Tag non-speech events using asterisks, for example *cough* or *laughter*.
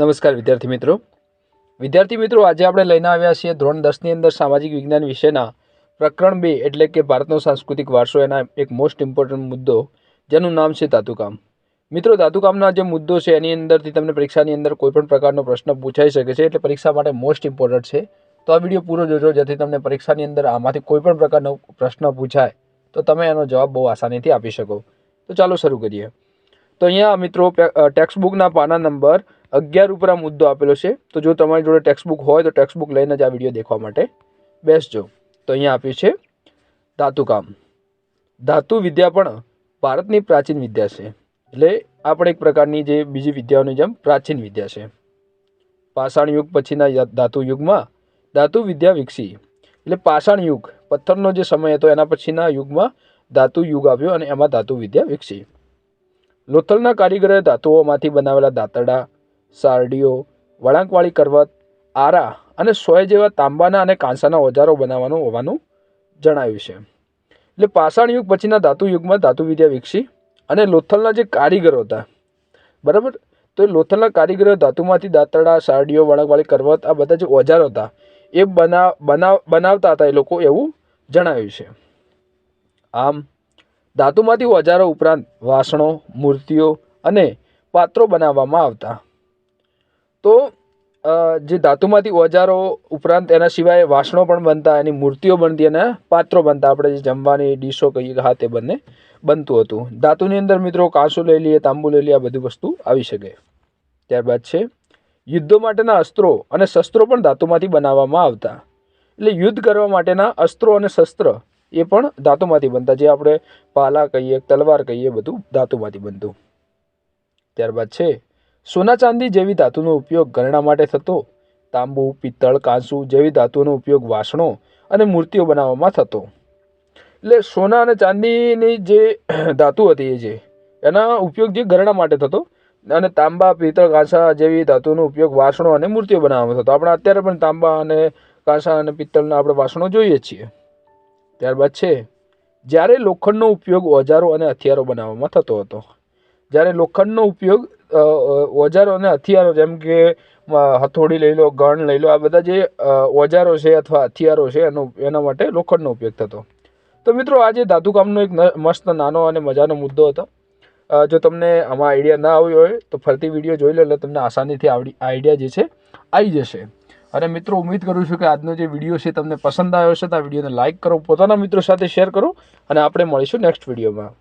નમસ્કાર વિદ્યાર્થી મિત્રો. વિદ્યાર્થી મિત્રો, આજે આપણે લઈને આવ્યા છીએ ધોરણ દસની અંદર સામાજિક વિજ્ઞાન વિષયના પ્રકરણ બે, એટલે કે ભારતનો સાંસ્કૃતિક વારસો એના એક મોસ્ટ ઇમ્પોર્ટન્ટ મુદ્દો, જેનું નામ છે ધાતુકામ. મિત્રો, ધાતુકામના જે મુદ્દો છે, એની અંદરથી તમને પરીક્ષાની અંદર કોઈપણ પ્રકારનો પ્રશ્ન પૂછાઈ શકે છે, એટલે પરીક્ષા માટે મોસ્ટ ઇમ્પોર્ટન્ટ છે. તો આ વીડિયો પૂરો જોજો, જેથી તમને પરીક્ષાની અંદર આમાંથી કોઈ પણ પ્રકારનો પ્રશ્ન પૂછાય, તો તમે એનો જવાબ બહુ આસાનીથી આપી શકો. તો ચાલો શરૂ કરીએ. તો અહીંયા મિત્રો, ટેક્સ્ટબુકના પાના નંબર અગિયાર ઉપર આ મુદ્દો આપેલો છે. તો જો તમારી જોડે ટેક્સ્ટ બુક હોય તો ટેક્સ્ટ બુક લઈને જ આ વીડિયો દેખવા માટે બેસજો. તો અહીંયા આપ્યું છે ધાતુકામ ધાતુ વિદ્યા પણ ભારતની પ્રાચીન વિદ્યા છે. એટલે આ પણ એક પ્રકારની જે બીજી વિદ્યાઓની જેમ પ્રાચીન વિદ્યા છે. પાષાણ યુગ પછીના ધાતુ યુગમાં ધાતુ વિદ્યા વિકસી. એટલે પાષાણ યુગ, પથ્થરનો જે સમય હતો એના પછીના યુગમાં ધાતુ યુગ આવ્યો અને એમાં ધાતુ વિદ્યા વિકસી. લોથલના કારીગરે ધાતુઓમાંથી બનાવેલા દાંતરડા સારડીઓ, વળાંકવાળી કરવત, આરા અને સોય જેવા તાંબાના અને કાંસાના ઓજારો બનાવવાનું હોવાનું જણાવ્યું છે. એટલે પાષાણ યુગ પછીના ધાતુ યુગમાં ધાતુ વિદ્યા વિકસી અને લોથલના જે કારીગરો હતા, બરાબર? તો એ લોથલના કારીગરો ધાતુમાંથી દાંતરડા, સારડીઓ, વળાંકવાળી કરવત, આ બધા જે ઓજારો હતા, એ બના બનાવ બનાવતા હતા એ લોકો એવું જણાવ્યું છે. આમ, ધાતુમાંથી ઓજારો ઉપરાંત વાસણો, મૂર્તિઓ અને પાત્રો બનાવવામાં આવતા. તો જે ધાતુમાંથી ઓજારો ઉપરાંત એના સિવાય વાસણો પણ બનતા, એની મૂર્તિઓ બનતી અને પાત્રો બનતા, આપણે જે જમવાની ડીશો કહીએ કે હા, તે બંને બનતું હતું. ધાતુની અંદર મિત્રો કાંસુ લઈ લઈએ, તાંબુ લઈ લઈએ, આ બધી વસ્તુ આવી શકે. ત્યારબાદ છે, યુદ્ધો માટેના અસ્ત્રો અને શસ્ત્રો પણ ધાતુમાંથી બનાવવામાં આવતા. એટલે યુદ્ધ કરવા માટેના અસ્ત્રો અને શસ્ત્ર એ પણ ધાતુમાંથી બનતા, જે આપણે પાલા કહીએ, તલવાર કહીએ બધું ધાતુમાંથી બનતું. ત્યારબાદ છે સોના ચાંદી જેવી ધાતુનો ઉપયોગ ઘરેણા માટે થતો, તાંબુ, પિત્તળ, કાંસુ જેવી ધાતુનો ઉપયોગ વાસણો અને મૂર્તિઓ બનાવવામાં થતો. એટલે સોના અને ચાંદીની જે *clears throat* ધાતુ હતી એ જે, એના ઉપયોગ જે ઘરેણા માટે થતો અને તાંબા, પિત્તળ, કાંસા જેવી ધાતુનો ઉપયોગ વાસણો અને મૂર્તિઓ બનાવવામાં થતો. આપણે અત્યારે પણ તાંબા અને કાંસા અને પિત્તળના આપણે વાસણો જોઈએ છીએ. ત્યારબાદ છે, જ્યારે લોખંડનો ઉપયોગ ઓજારો અને હથિયારો બનાવવામાં થતો હતો. જ્યારે લોખંડનો ઉપયોગ ઓજારો અને હથિયારો, જેમ કે હથોડી લઈ લો, ગણ લઈ લો, આ બધા જે ઓજારો છે અથવા હથિયારો છે, એનો, એના માટે લોખંડનો ઉપયોગ થતો. તો મિત્રો આજે ધાતુકામનો એક મસ્ત નાનો અને મજાનો મુદ્દો હતો. જો તમને આમાં આઈડિયા ના આવ્યો હોય, તો ફરતી વીડિયો જોઈ લો, એટલે તમને આસાનીથી આવડી આઈડિયા જે છે આવી જશે. અને મિત્રો, ઉમ્મીદ કરું છું કે આજનો જે વીડિયો છે, તમને પસંદ આવ્યો છે તો આ વિડીયોને લાઇક કરો, પોતાના મિત્રો સાથે શેર કરો, અને આપણે મળીશું નેક્સ્ટ વિડીયોમાં.